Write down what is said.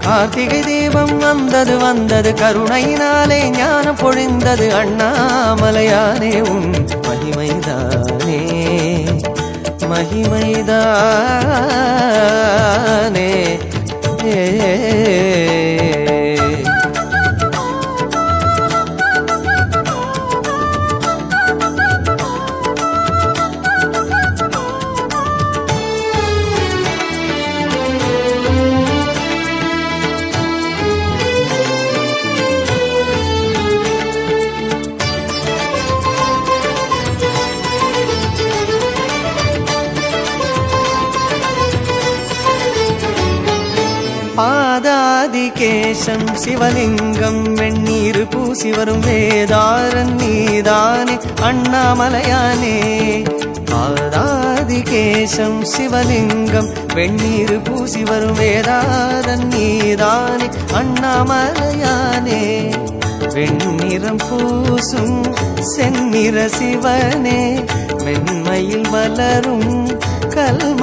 கார்த்திகை தீபம் வந்தது வந்தது. கருணையினாலே ஞானம் பொழிந்தது. அண்ணாமலையானே உன் மகிமைதானே. மகிமைதானே. ஏ பாதாதிகேசம் சிவலிங்கம் வெண்ணீர் பூசி வரும் வேதாரன் நீதானே அண்ணாமலையானே. பாதாதிகேசம் சிவலிங்கம் வெண்ணீர் பூசி வரும் வேதாரன் நீதானே அண்ணாமலையானே. வெண்ணிறம் பூசும் செந்நிற சிவனே வெண்மையில் மலரும் கல்ம